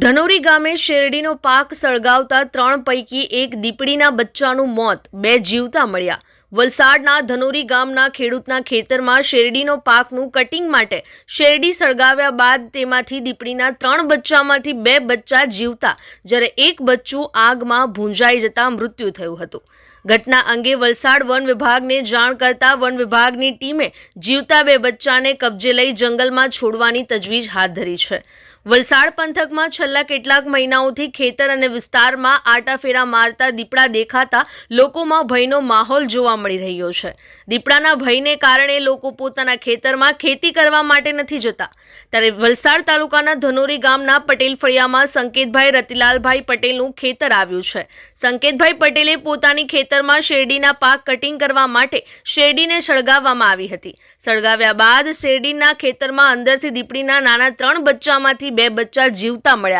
ધનોરી ગામે શેરડીનો પાક સળગાવતા ત્રણ પૈકી એક દીપડીના બચ્ચાનું મોત. બે જીવતા મળ્યા. વલસાડના ધનોરી ગામના ખેડૂતના ખેતરમાં શેરડીનો પાકનું કટિંગ માટે શેરડી સળગાવ્યા બાદ તેમાંથી દીપડીના ત્રણ બચ્ચામાંથી બે બચ્ચા જીવતા, જ્યારે એક બચ્ચું આગમાં ભૂંજાઈ જતા મૃત્યુ થયું હતું. ઘટના અંગે વલસાડ વન વિભાગને જાણ કરતા વન વિભાગની ટીમે જીવતા બે બચ્ચાને કબજે લઈ જંગલમાં છોડવાની તજવીજ હાથ ધરી છે. વલસાડ પંથકમાં છેલ્લા કેટલાક મહિનાઓથી ખેતર અને વિસ્તારમાં આટાફેરા મારતા દીપડા દેખાતા લોકોમાં ભયનો માહોલ જોવા મળી રહ્યો છે. દીપડાના ભયને કારણે લોકો પોતાના ખેતરમાં ખેતી કરવા માટે નથી જતા. ત્યારે વલસાડ તાલુકાના ધનોરી ગામના પટેલ ફળિયામાં સંકેતભાઈ રતિલાલભાઈ પટેલનું ખેતર આવ્યું છે. સંકેતભાઈ પટેલે પોતાની ખેતરમાં શેરડીના પાક કટિંગ કરવા માટે શેરડીને સળગાવવામાં આવી હતી. સળગાવ્યા બાદ શેરડીના ખેતરમાં અંદરથી દીપડીના નાના ત્રણ બચ્ચામાંથી બે બચ્ચા જીવતા મળ્યા.